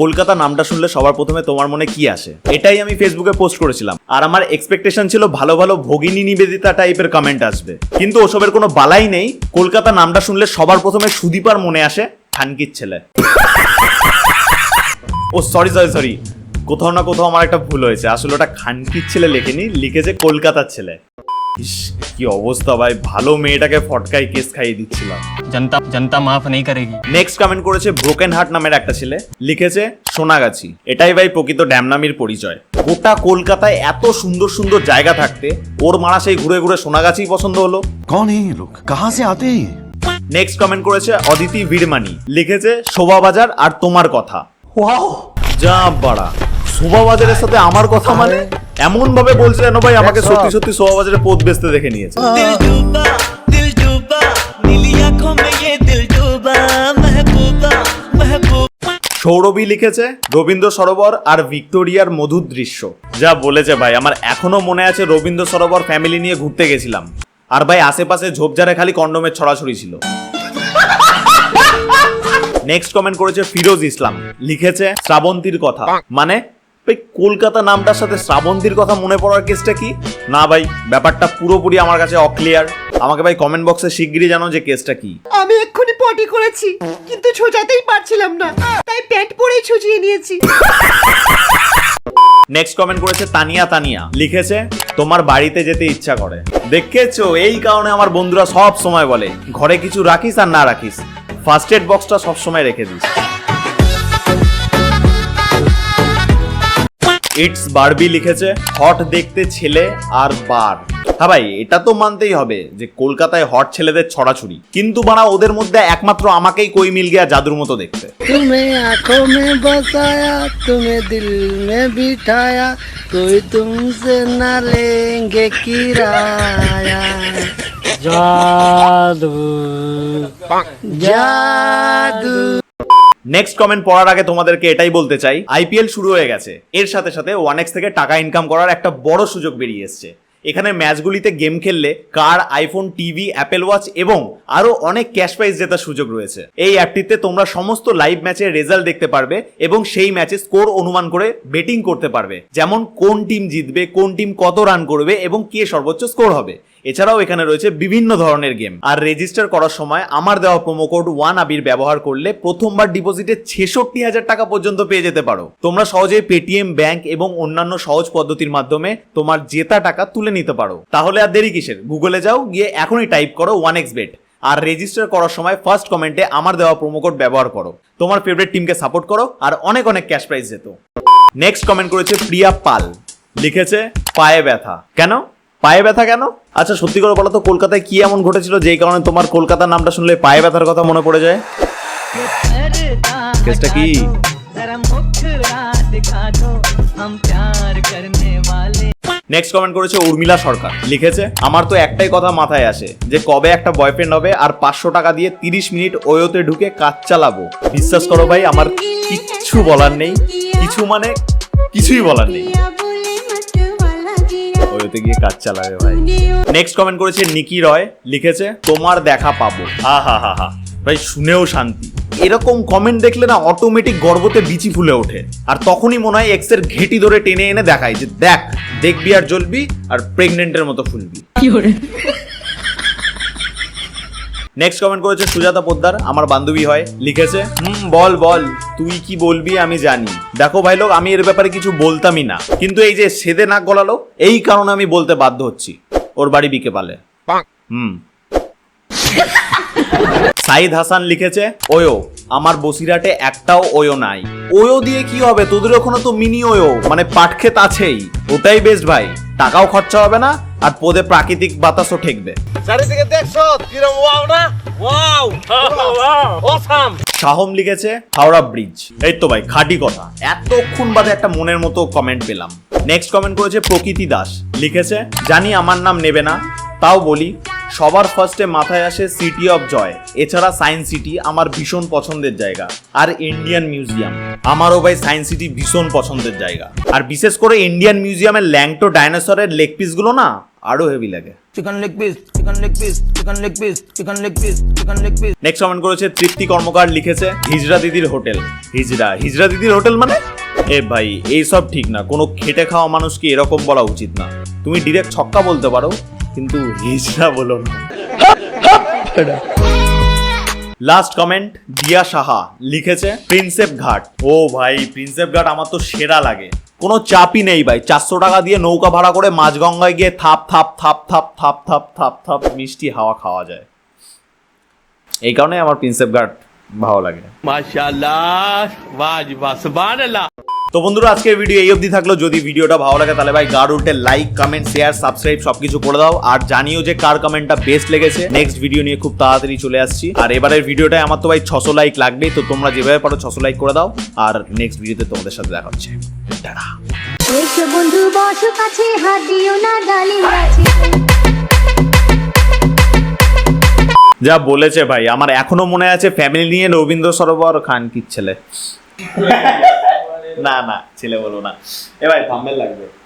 কলকাতা নামটা শুনলে সবার প্রথমে তোমার মনে কি আসে? এটাই আমি ফেসবুকে পোস্ট করেছিলাম। আর আমার এক্সপেকটেশন ছিল ভালো ভালো ভগিনী নিবেদিতা টাইপের কমেন্ট আসবে। কিন্তু ওসবের কোনো বালাই নেই। কলকাতা নামটা শুনলে সবার প্রথমে সুদীপার মনে আসে খানকির ছেলে। ও সরি সরি সরি কোথাও না কোথাও আমার একটা ভুল হয়েছে। আসলে ওটা খানকির ছেলে লেখেনি, লিখেছে কলকাতার ছেলে। ইস কি অবস্থা ভাই ভালো মেয়েটাকে ফটকায় কেস খাইয়ে দিচ্ছিলাম जनता जनता माफ नहीं करेगी নেক্সট কমেন্ট করেছে ব্রোকেন হার্ট নামের একটা ছেলে লিখেছে সোনাগাছি এটাই ভাই প্রকৃত ড্যামনামির পরিচয় গোটা কলকাতায় এত সুন্দর সুন্দর জায়গা থাকতে ওর মারা সেই ঘুরে ঘুরে সোনাগাছি পছন্দ হলো कौन है ये लोग कहाँ से आते हैं ये? নেক্সট কমেন্ট করেছে অদিতি বীরমানি লিখেছে শোভাবাজার আর তোমার কথা যা বাড়া শোভাবাজারের সাথে আমার কথা মানে এমন ভাবে বলছে কেন ভাই আমাকে সত্যি সত্যি সোয়া বাজারে পোত বেসতে দেখে নিয়েছে। হ্যাঁ। সৌরভী লিখেছে রবীন্দ্র সরোবর আর ভিক্টোরিয়ার মধুর দৃশ্য। যা বলেছে ভাই আমার এখনও মনে আছে রবীন্দ্র সরোবর ফ্যামিলি নিয়ে ঘুরতে গেছিলাম। আর ভাই আশেপাশে ঝোপঝাড়ে খালি কন্ডোমের ছড়াছড়ি ছিল। নেক্সট কমেন্ট করেছে ফিরোজ ইসলাম। লিখেছে শ্রাবন্তীর কথা। মানে ভাই কলকাতা নামটার সাথে শ্রাবন্তীর কথা মনে পড়ার কেসটা কি? না ভাই ব্যাপারটা পুরোপুরি আমার কাছে অক্লিয়ার। আমাকে ভাই কমেন্ট বক্সে শিগগিরই জানো যে কেসটা কি। আমি এক্ষুনি পটি করেছি কিন্তু ছোটাতেই পারছিলাম না তাই প্যান্ট পরেই ছুচিয়ে নিয়েছি। নেক্সট কমেন্ট করেছে তানিয়া তানিয়া। লিখেছে তোমার বাড়িতে যেতে ইচ্ছা করে। দেখেছ? এই কারণে আমার বন্ধুরা সব সময় বলে ঘরে কিছু রাখিস আর না রাখিস। ফার্স্ট এড বক্সটা সব সময় রেখে দিস। ইটস বারবি লিখেছে হট দেখতে ছেলে আর বার। হ্যাঁ ভাই এটা তো মানতেই হবে যে কলকাতায় হট ছেলেদের ছড়াছড়ি। কিন্তু বানা ওদের মধ্যে একমাত্র আমাকেই কই মিল গিয়া জাদুর মতো দেখতে। তুমি আঁখো মে বসায়া তুমি দিল মে বিঠায়া কই তুমসে না লেঙ্গে কিরায়া। জাদু। জাদু। নেক্সট কমেন্ট পড়ার আগে তোমাদেরকে এটাই বলতে চাই। আইপিএল শুরু হয়ে গেছে। এর সাথে সাথে ওয়ান এক্স থেকে টাকা ইনকাম করার একটা বড় সুযোগ বেরিয়ে এসছে। এখানে ম্যাচগুলিতে গেম খেললে car iPhone TV Apple watch এবং আরও অনেক ক্যাশ প্রাইজ জেতার সুযোগ রয়েছে। এই অ্যাপটিতে তোমরা সমস্ত লাইভ ম্যাচের রেজাল্ট দেখতে পারবে এবং সেই ম্যাচে স্কোর অনুমান করে বেটিং করতে পারবে। যেমন কোন টিম জিতবে, কোন টিম কত রান করবে এবং কে সর্বোচ্চ স্কোর হবে। এছাড়াও এখানে রয়েছে বিভিন্ন ধরনের গেম আর রেজিস্টার করার সময় আমার দেওয়া প্রোমো কোড ওয়ান আবির ব্যবহার করলে প্রথমবার ডিপোজিটে ছেষট্টি হাজার টাকা পর্যন্ত পেয়ে যেতে পারো। তোমরা সহজেই পেটিএম ব্যাংক এবং অন্যান্য সহজ পদ্ধতির মাধ্যমে তোমার জেতা টাকা তুলে নিতে পারো। তাহলে আর দেরি কিসের? গুগলে যাও, গিয়ে এখনই টাইপ করো ওয়ান এক্স বেট আর রেজিস্টার করার সময় ফার্স্ট কমেন্টে আমার দেওয়া প্রোমো কোড ব্যবহার করো। তোমার ফেভারিট টিমকে সাপোর্ট করো, আর অনেক অনেক ক্যাশ প্রাইজ যেত। নেক্সট কমেন্ট করেছে প্রিয়া পাল। লিখেছে পায়ে ব্যথা। কেন? পায়ে ব্যথা কেন? আচ্ছা সত্যি করে বলো তো কলকাতায় কি এমন ঘটেছিল যেই কারণে তোমার কলকাতার নামটা শুনলে পায়ে ব্যথার কথা মনে পড়ে যায়? কেসটা কি? নেক্সট কমেন্ট করেছে উর্মিলা সরকার। লিখেছে আমার তো একটাই কথা মাথায় আসে যে কবে একটা বয়ফ্রেন্ড হবে আর পাঁচশো টাকা দিয়ে তিরিশ মিনিট ওয়োতে ঢুকে কাজ চালাবো। বিশ্বাস করো ভাই আমার কিচ্ছু বলার নেই। কিছু মানে কিছুই বলার নেই। ওয়োতে গিয়ে কাজ চালাবে ভাই। নেক্সট কমেন্ট করেছে নিকি রয়, লিখেছে, তোমার দেখা পাবো। হা হা হা হা। ভাই, শুনেও শান্তি। এরকম কমেন্ট দেখলে না অটোমেটিক গর্বতে বিচি ফুলে ওঠে। আর তখনই মনে হয় এক্সের ঘেটি ধরে টেনে এনে দেখায় যে, দেখ, দেখবি আর জ্বলবি আর প্রেগনেন্টের মতো ফুলবি। নেক্সট কমেন্ট করেছে সুজাতা পোদ্দার আমার বান্ধবী হয় লিখেছে হুম বল বল তুই কি বলবি আমি জানি। দেখো ভাই লোক আমি এর ব্যাপারে কিছু বলতামই না। কিন্তু এই যে সেদে নাক গলালো এই কারণে আমি বলতে বাধ্য হচ্ছি। ওর বাড়ি বিকে পালে হুম। সাইদ হাসান লিখেছে ওয়ো আমার বসিরাটে একটাও ওয়ো নাই। ওয়ো দিয়ে কি হবে? তোদের ওখানে তো মিনি ওয়ো মানে পাটক্ষেত আছেই। ওটাই বেস্ট ভাই। টাকাও খরচা হবে না আর পদে প্রাকৃতিক বাতাসও ঠেকবে। চারিদিকে দেখছ? কিরম ওয়াও না? শাহম লিখেছে হাওড়া ব্রিজ এই তো ভাই খাঁটি কথা। এতক্ষণ বাদে একটা মনের মতো কমেন্ট পেলাম। নেক্সট কমেন্ট করেছে প্রকৃতি দাস। লিখেছে জানি আমার নাম নেবে না তাও বলি সবার ফার্স্টে মাথায় আসে সিটি অফ জয় এছাড়া সায়েন্স সিটি আমার ভীষণ পছন্দের জায়গা আর ইন্ডিয়ান মিউজিয়াম আমারও ভাই সায়েন্স সিটি ভীষণ পছন্দের জায়গা। আর বিশেষ করে ইন্ডিয়ান মিউজিয়ামের ল্যাংটো ডাইনোসরের লেগ পিসগুলো না আরও হেভি লাগে। Chicken leg piece, chicken leg piece, chicken leg piece, chicken leg piece, chicken leg piece. Next comment করেছে তৃপ্তি কর্মকার লিখেছে হিজরা দিদির হোটেল। হিজরা হিজরা দিদির হোটেল মানে? এ ভাই এইসব ঠিক না কোনো খেটে খাওয়া মানুষকে এরকম বলা উচিত না। তুমি ডিরেক্ট ছক্কা বলতে পারো কিন্তু হিজড়া বলো না। লাস্ট কমেন্ট দিয়া সাহা লিখেছে প্রিন্সেপ ঘাট ও ভাই প্রিন্সেপ ঘাট আমার তো সেরা লাগে। কোনো চাপই নেই ভাই চারশো টাকা দিয়ে নৌকা ভাড়া করে মাঝগঙ্গায় গিয়ে থাপ থাপ থাপ থাপ থাপ থাপ থাপ থাপ মিষ্টি হাওয়া খাওয়া যায়। এই কারণে আমার প্রিন্সেপ ঘাট ভালো লাগে। মাশাআল্লাহ তো বন্ধুরা আজকের ভিডিও এই অবধি থাকল। যদি ভিডিওটা ভালো লাগে তাহলে ভাই গার উল্টে লাইক কমেন্ট শেয়ার সাবস্ক্রাইব সবকিছু করে দাও। আর জানিও যে কার কমেন্টটা বেস্ট লেগেছে। নেক্সট ভিডিও নিয়ে খুব তাড়াতাড়ি চলে আসছি। আর এবারের ভিডিওটায় আমার তো ভাই ছশো লাইক লাগবেই তো তোমরা যেভাবে পারো ছশো লাইক করে দাও। আর নেক্সট ভিডিওতে তোমাদের সাথে দেখা হচ্ছে। যা বলেছে ভাই আমার এখনও মনে আছে ফ্যামিলি নিয়ে রবীন্দ্র সরোবর খান কি ছেলে। না না ছেলে বলো না। এ ভাই থাম্বেল লাগবে।